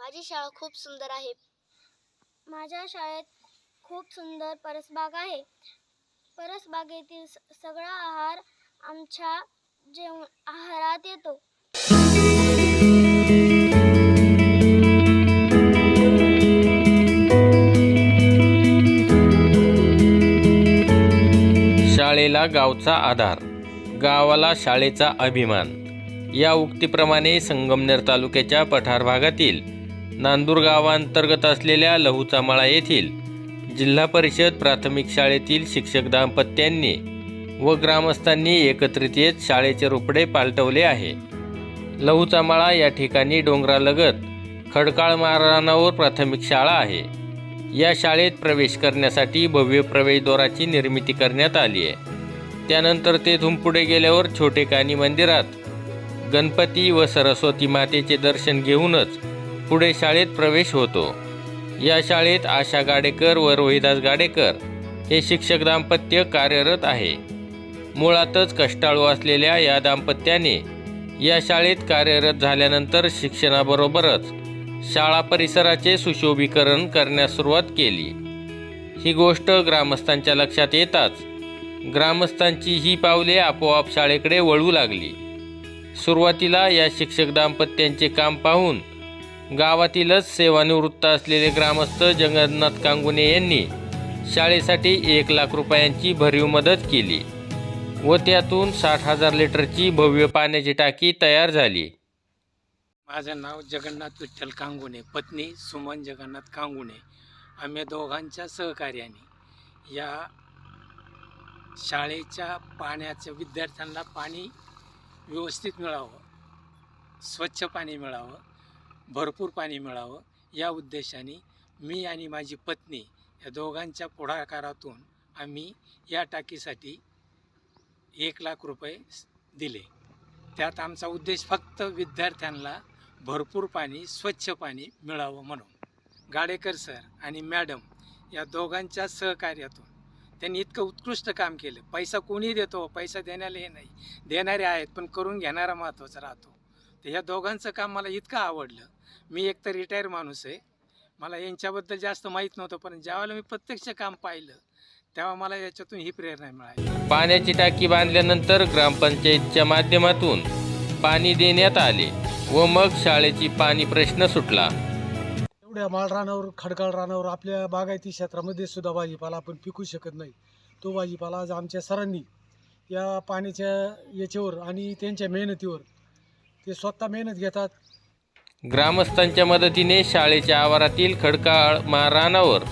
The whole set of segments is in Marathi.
माझी शाळा खूप सुंदर आहे. माझ्या शाळेत खूप सुंदर परसबाग आहे. परसबागेतील स- सगळा आहार आमच्या जेवण आहारात येतो. शाळेला गावचा आधार गावाला शाळेचा अभिमान. या उक्तीप्रमाणे संगमनेर तालुक्याच्या पठार भागातील नांदूर गावांतर्गत असलेल्या लहूचामाळा येथील जिल्हा परिषद प्राथमिक शाळेतील शिक्षक दाम्पत्यांनी व ग्रामस्थांनी एकत्रित येत शाळेचे रोपडे पालटवले आहे. लहूचामाळा या ठिकाणी डोंगरालगत खडकाळ मारणावर प्राथमिक शाळा आहे. या शाळेत प्रवेश करण्यासाठी भव्य प्रवेशद्वाराची निर्मिती करण्यात आली आहे. त्यानंतर तेथून पुढे गेल्यावर छोटे कानी मंदिरात गणपती व सरस्वती मातेचे दर्शन घेऊनच पुढे शाळेत प्रवेश होतो. या शाळेत आशा गाडेकर व रोहिदास गाडेकर हे शिक्षक दाम्पत्य कार्यरत आहे. मुळातच कष्टाळू असलेल्या या दाम्पत्याने या शाळेत कार्यरत झाल्यानंतर शिक्षणाबरोबरच शाळा परिसराचे सुशोभीकरण करण्यास सुरुवात केली. ही गोष्ट ग्रामस्थांच्या लक्षात येताच ग्रामस्थांची ही पावले आपोआप शाळेकडे वळू लागली. सुरुवातीला या शिक्षक दाम्पत्यांचे काम पाहून गावातीलच सेवानिवृत्त असलेले ग्रामस्थ जगन्नाथ कांगुने यांनी शाळेसाठी एक लाख रुपयांची भरीव मदत केली व त्यातून साठ हजार लिटरची भव्य पाण्याची टाकी तयार झाली. माझं नाव जगन्नाथ विठ्ठल कांगुणे पत्नी सुमन जगन्नाथ कांगुणे आम्ही दोघांच्या सहकार्याने या शाळेच्या पाण्याचं विद्यार्थ्यांना पाणी व्यवस्थित मिळावं स्वच्छ पाणी मिळावं. भरपूर पाणी मिळावं. या उद्देशाने मी आणि माझी पत्नी या दोघांच्या पुढाकारातून आम्ही या टाकीसाठी एक लाख रुपये दिले. त्यात आमचा उद्देश फक्त विद्यार्थ्यांना भरपूर पाणी स्वच्छ पाणी मिळावं म्हणून. गाडेकर सर आणि मॅडम या दोघांच्या सहकार्यातून त्यांनी इतकं उत्कृष्ट काम केलं. पैसा कोणी देतो पैसा देण्याला हे नाही. देणारे आहेत पण करून घेणारा महत्त्वाचा राहतो. तर ह्या दोघांचं काम मला इतकं आवडलं. मी एक तर रिटायर माणूस आहे. मला यांच्याबद्दल जास्त माहीत नव्हतं पण ज्यावेळेला मी प्रत्यक्ष काम पाहिलं तेव्हा मला याच्यातून ही प्रेरणा मिळाली. पाण्याची टाकी बांधल्यानंतर ग्रामपंचायतच्या माध्यमातून पाणी देण्यात आले व मग शाळेची पाणी प्रश्न सुटला. एवढ्या माळ रानावर खडकाळ रानावर आपल्या बागायती क्षेत्रामध्ये सुद्धा भाजीपाला आपण पिकू शकत नाही. तो भाजीपाला आज आमच्या सरांनी या पाण्याच्या याच्यावर आणि त्यांच्या मेहनतीवर ते स्वतः मेहनत घेतात. ग्रामस्थांच्या मदतीने शाळेच्या आवारातील खडकाळ मारानावर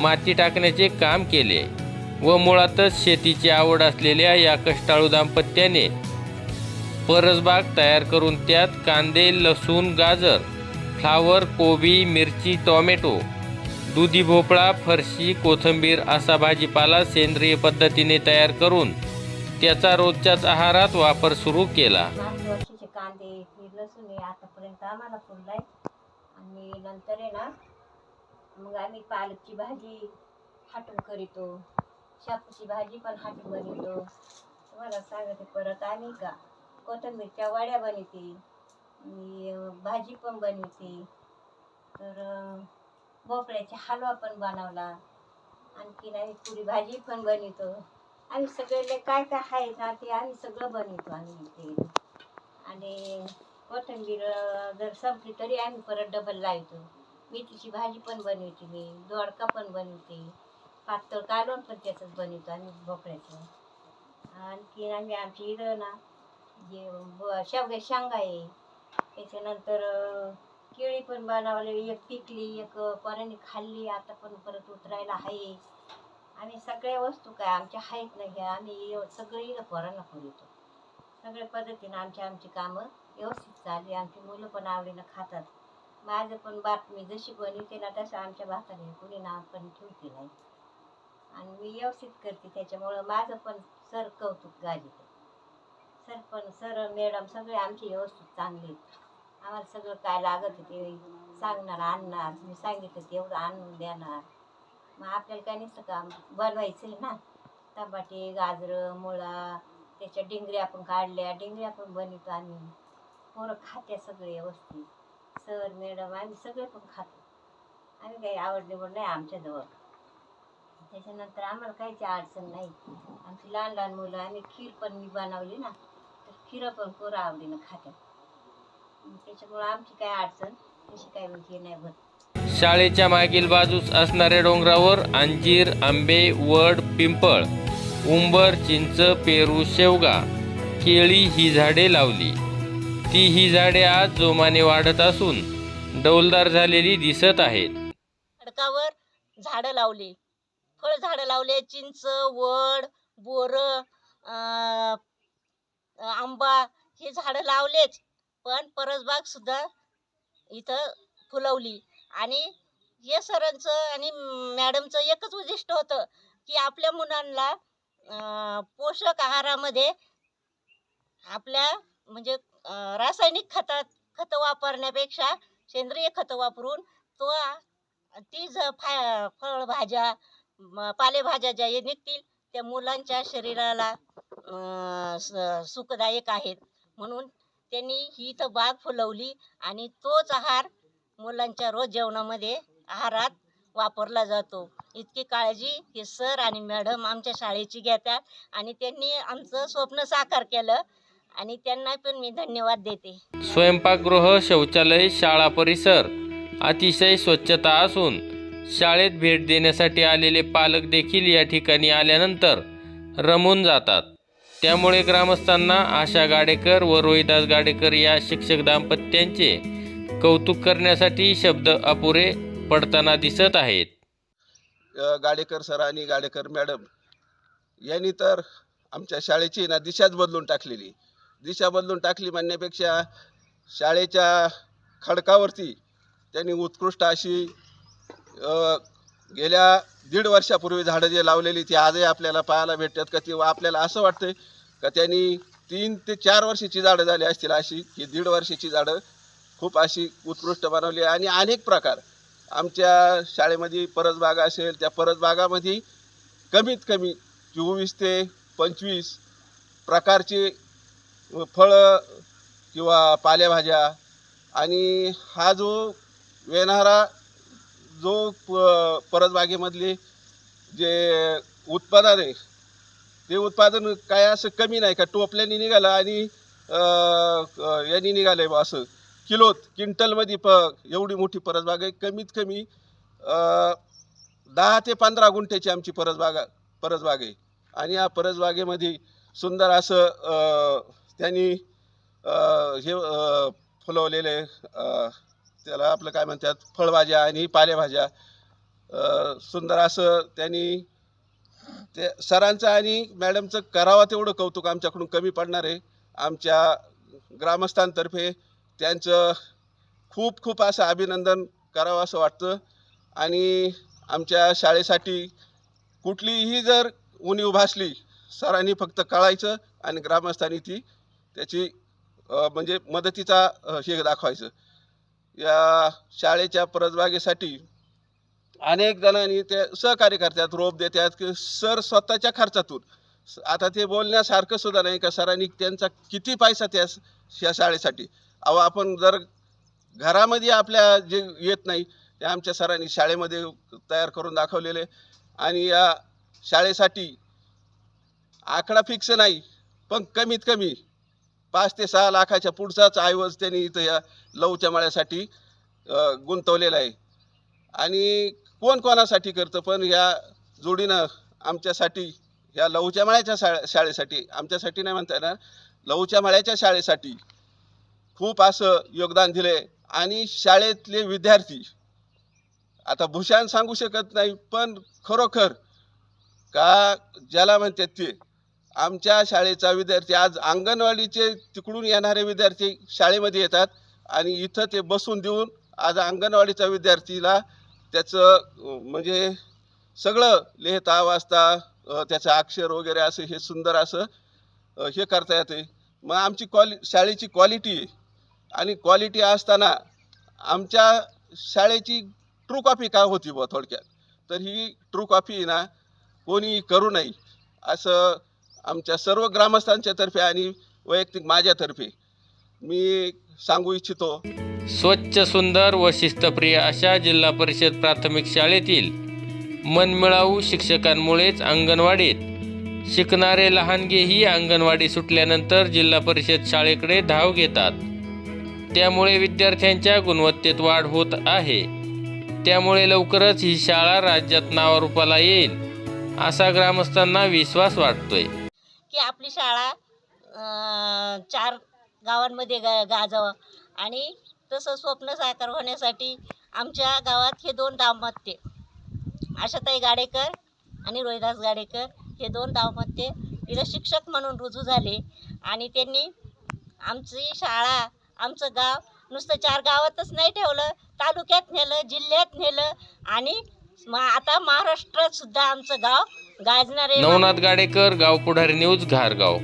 माती टाकण्याचे काम केले व मुळातच शेतीची आवड असलेल्या या कष्टाळू दाम्पत्याने परसबाग तयार करून त्यात कांदे लसूण गाजर फ्लावर कोबी मिरची टोमॅटो दुधी भोपळा फरशी कोथिंबीर असा भाजीपाला सेंद्रिय पद्धतीने तयार करून त्याचा रोजच्याच आहारात वापर सुरू केला. कांदे हे लसूण आहे आतापर्यंत आम्हाला फुललाय आणि नंतर आहे ना मग आम्ही पालकची भाजी हाटून करीतो. शापूची भाजी पण हाटून बनवतो. तुम्हाला सांगते परत आम्ही का कोथिंबीरच्या वड्या बनवते. आणि भाजी पण बनवते. तर भोपळ्याचा हलवा पण बनवला. आणखीन आम्ही पुरी भाजी पण बनवतो. आम्ही सगळे काय काय आहे ना ते आम्ही सगळं बनवतो आम्ही ते आणि कोथिंबीर जर संपली तरी आम्ही परत डबल लावतो. मेथीची भाजी पण बनवते मी दोडका पण बनवते. पातळ कालवण पण त्याचंच बनवतो आम्ही भोपळ्याचं. आणखी आम्ही आमच्या इथं ना जे ब- शेवग्या शेंगा आहे त्याच्यानंतर केळी पण बनवली एक पिकली एक पराने खाल्ली आता पण परत उतरायला आहे. आम्ही सगळ्या वस्तू काय आमच्या आहेत ना ह्या आम्ही सगळी इथं पोरांना पुरवतो. सगळ्या पद्धतीनं आमची आमची कामं व्यवस्थित चालली. आमची मुलं पण आवडीनं खातात. माझं पण बातमी जशी बनवते ना तसं आमच्या भाताने कुणी नाव पण ठेवते नाही. आणि मी व्यवस्थित करते त्याच्यामुळं माझं पण सर कौतुक गाजी सर पण सर मॅडम सगळे आमचे व्यवस्थित चांगले आम्हाला सगळं काय लागत ते सांगणार आणणार. मी सांगितलं तेवढं आणून देणार. मग आपल्याला काय नसतं काम बनवायचं आहे ना. टमाटे गाजरं मुळा त्याच्या डिंगऱ्या आपण काढल्या डिंगऱ्या पण बनवतो आम्ही. पोरं खात्या सगळे व्यवस्थित. सर मॅडम आम्ही सगळे पण खातो. आम्ही काही आवड निवड नाही आमच्याजवळ. त्याच्यानंतर आम्हाला काहीच अडचण नाही. आमची लहान लहान मुलं आम्ही खीर पण मी बनवली ना तर खीरं पण पोरं आवडीनं खात्यात. त्याच्यामुळं आमची काय अडचण तशी काय म्हणजे नाही भरत शाळेच्या मागील बाजूस असणाऱ्या डोंगरावर अंजीर आंबे वड पिंपळ उंबर चिंच पेरू शेवगा केळी ही झाडे लावली. ती ही झाडे आज जोमाने वाढत असून डौलदार झालेली दिसत आहेत. खडकावर झाडं लावली. फळ झाडं लावले चिंच वड बोर आंबा हे झाडं लावलेच. पण परसबाग सुद्धा इथं फुलवली. आणि हे सरांचं आणि मॅडमचं एकच उद्दिष्ट होतं की आपल्या मुलांना पोषक आहारामध्ये आपल्या म्हणजे रासायनिक खतात खतं वापरण्यापेक्षा सेंद्रिय खतं वापरून तो ती ज फा फळभाज्या पालेभाज्या ज्या हे निघतील त्या मुलांच्या शरीराला स- सुखदायक आहेत. म्हणून त्यांनी ही इथं बाग फुलवली आणि तोच आहार मुलांच्या रोज जेवणामध्ये आहारात वापरला जातो. इतकी काळजी हे सर आणि मॅडम आमच्या शाळेची घेतात आणि त्यांनी आमचं स्वप्न साकार केलं आणि त्यांना पण मी धन्यवाद देते. स्वयंपाकगृह शौचालय शाळा परिसर अतिशय स्वच्छता असून शाळेत भेट देण्यासाठी आलेले पालक देखील या ठिकाणी आल्यानंतर रमून जातात. त्यामुळे ग्रामस्थांना आशा गाडेकर व रोहिदास गाडेकर या शिक्षक दाम्पत्यांचे कौतुक करण्यासाठी शब्द अपुरे पडताना दिसत आहेत. गाडेकर सर आणि गाडेकर मॅडम यांनी तर आमच्या शाळेची ना दिशाच बदलून टाकलेली. दिशा बदलून टाकली म्हणण्यापेक्षा शाळेच्या खडकावरती त्यांनी उत्कृष्ट अशी गेल्या दीड वर्षापूर्वी झाडं जे लावलेली ती आजही आपल्याला पाहायला भेटतात का ती आपल्याला असं वाटतं का त्यांनी तीन ते चार वर्षाची झाडं झाली असतील अशी ही दीड वर्षाची झाडं खूप अशी उत्कृष्ट बनवली आणि अनेक प्रकार आमच्या शाळेमध्ये परसबागा असेल त्या परसबागामध्ये कमीत कमी चोवीस ते पंचवीस प्रकारचे फळं किंवा पालेभाज्या आणि हा जो येणारा जो प परसबागेमधले जे उत्पादन आहे ते उत्पादन काय असं कमी नाही का? टोपल्याने निघालं आणि यांनी निघालं आहे असं. किलोत क्विंटलमध्ये प एवढी मोठी परसबाग आहे. कमीत कमी दहा ते पंधरा गुंठ्याची आमची परसबागा परसबाग आहे. आणि या परसबागेमध्ये सुंदर असं त्यांनी हे फुलवलेले त्याला आपलं काय म्हणतात फळभाज्या आणि पालेभाज्या सुंदर असं त्यांनी ते सरांचं आणि मॅडमचं करावं तेवढं कौतुक आमच्याकडून कमी पडणार आहे. आमच्या ग्रामस्थांतर्फे त्यांचं खूप खूप असं अभिनंदन करावं असं वाटतं. आणि आमच्या शाळेसाठी कुठलीही जर उणीव भासली सरांनी फक्त कळायचं आणि ग्रामस्थांनी ती त्याची म्हणजे मदतीचा हे दाखवायचं. या शाळेच्या परसबागेसाठी अनेक जणांनी ते सहकार्य करतात रोप देतात की सर स्वतःच्या खर्चातून. आता ते बोलण्यासारखं सुद्धा नाही का सरांनी त्यांचा किती पैसा त्या या शाळेसाठी अहो आपण जर घरामध्ये आपल्या जे येत नाही ते आमच्या सरांनी शाळेमध्ये तयार करून दाखवलेले. आणि या शाळेसाठी आकडा फिक्स नाही पण कमीत कमी पाच ते सहा लाखाच्या पुढचाच ऐवज त्यांनी इथं या लवच्या मळ्यासाठी गुंतवलेला आहे. आणि कोण कोणासाठी करतं? पण या जोडीनं आमच्यासाठी या लवच्या मळ्याच्या शाळे शाळेसाठी आमच्यासाठी नाही म्हणता येणार लवच्या मळ्याच्या शाळेसाठी खूप असं योगदान दिले. आणि शाळेतले विद्यार्थी आता भूषण सांगू शकत नाही पण खरोखर का ज्याला म्हणतात ते आमच्या शाळेचा विद्यार्थी आज अंगणवाडीचे तिकडून येणारे विद्यार्थी शाळेमध्ये येतात आणि इथं ते बसून देऊन आज अंगणवाडीचा विद्यार्थीला त्याचं म्हणजे सगळं लिहिता वाचता त्याचं अक्षर वगैरे असं हे सुंदर असं हे करता येते. मग आमची क्वालि शाळेची क्वालिटी आणि क्वालिटी असताना आमच्या शाळेची ट्रू कॉपी का होती बुवा थोडक्यात? तर ही ट्रू कॉपी ना कोणी करू नये असं आमच्या सर्व ग्रामस्थांच्या तर्फे आणि वैयक्तिक माझ्यातर्फे मी सांगू इच्छितो. स्वच्छ सुंदर व शिस्तप्रिय अशा जिल्हा परिषद प्राथमिक शाळेतील मनमिळावू शिक्षकांमुळेच अंगणवाडीत शिकणारे लहानगेही अंगणवाडी सुटल्यानंतर जिल्हा परिषद शाळेकडे धाव घेतात. त्यामुळे विद्यार्थ्यांच्या गुणवत्तेत वाढ होत आहे. त्यामुळे लवकरच ही शाळा राज्यात नावारूपाला येईल असा ग्रामस्थांना विश्वास वाटतोय. की आपली शाळा चार गावांमध्ये गा गाजावं. आणि तसं स्वप्न साकार होण्यासाठी आमच्या गावात हे दोन दाम्पत्य आशाताई गाडेकर आणि रोहिदास गाडेकर हे दोन दाम्पत्य तिथं शिक्षक म्हणून रुजू झाले. आणि त्यांनी आमची शाळा आमचं गाव नुसतं चार गावातच नाही ठेवलं तालुक्यात नेलं जिल्ह्यात नेलं आणि आता महाराष्ट्रात सुद्धा आमचं गाव गाजणारे नवनाथ गाडेकर गाव पुढारी न्यूज घारगाव.